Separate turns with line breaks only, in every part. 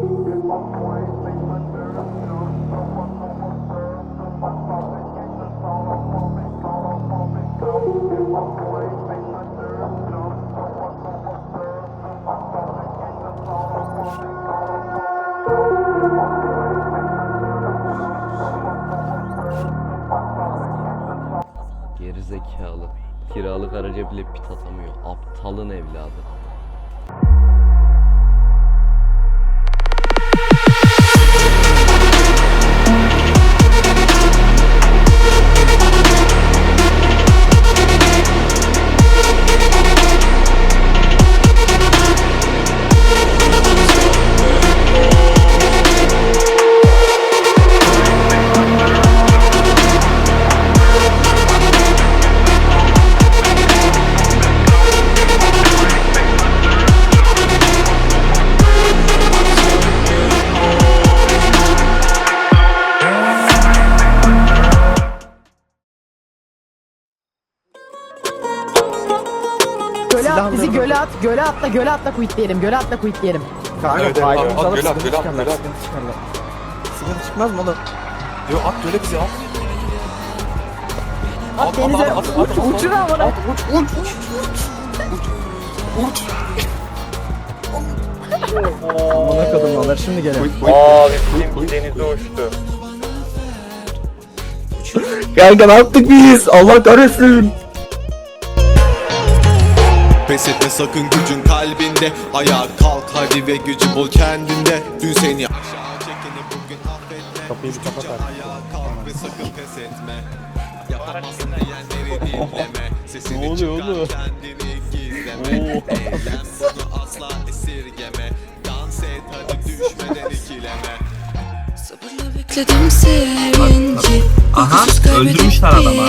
Geri zekalı. Kiralık araca bile pit atamıyor. Aptalın evladı.
Göle at bizi göle at. Göle atla göle atla quitleyelim. Göle atla quitleyelim.
Kanka
Evet, evet,
faydamızı
at,
alıp
göl at,
sıkıntı
göl at,
çıkarlar,
göl at.
sıkıntı çıkarlar. Sıkıntı çıkmaz mı oğlum?
Yo at göle bizi at.
At, denize.
at, at,
uç,
at, at.
uçur.
At uç uç uç uç. Uç.
Amına kadın alır şimdi gelelim.
Koy koy.
Aa bizim denize uçtu.
Kanka ne yaptık biz? Allah kahretsin.
Pes etme sakın gücün kalbinde. Ayağa kalk hadi ve gücü bol kendinde. Dün seni aşağı çekeni bugün affetme.
Kapıyı bir kapat artık.
ayağa kalk ve sakın pes etme. Yapamazsın diyenleri dinleme. Sesini
Ne oluyor
çıkar
oğlum?
kendini gizleme. Eylem bunu asla esirgeme. Dans et hadi düşmeden ikileme.
Sabırla bekledim sevinci.
Aha, öldürmüşler adamı.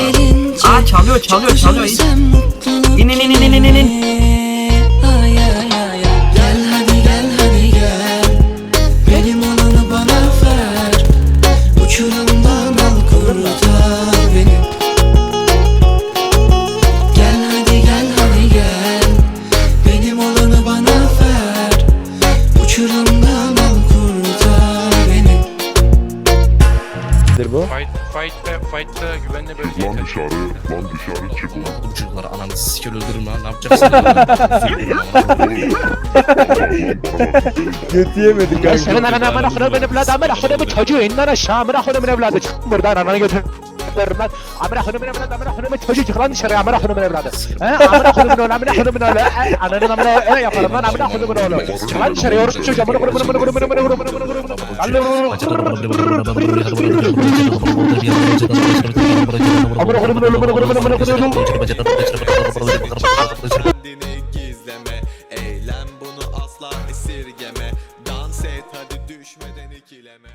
Aa çalıyor çalıyor çalıyor.
ഇനി
Nedir bu?
Fight, fight'ta, fight'ta güvenli bölgeye
Lan dışarı, lan dışarı çık ulan.
Bu çocukları ananı siker öldürürüm lan ne yapacaksın?
Götü yemedik kanka.
Senin ananı amına koyayım benim evladım amına koyayım çocuğu inden aşağı amına koyayım evladı çık buradan ananı götür. Amına koyayım evladı amına koyayım çocuğu çık lan dışarı amına koyayım evladı. He amına koyayım oğlu amına koyayım oğlu. He, Ananın amına öyle yaparım lan amına koyayım oğlu. Çık lan dışarı yoruz çocuğu amına koyayım amına koyayım amına koyayım amına koyayım
Kendini gizleme Eylem bunu asla esirgeme. Dans et hadi düşmeden ikileme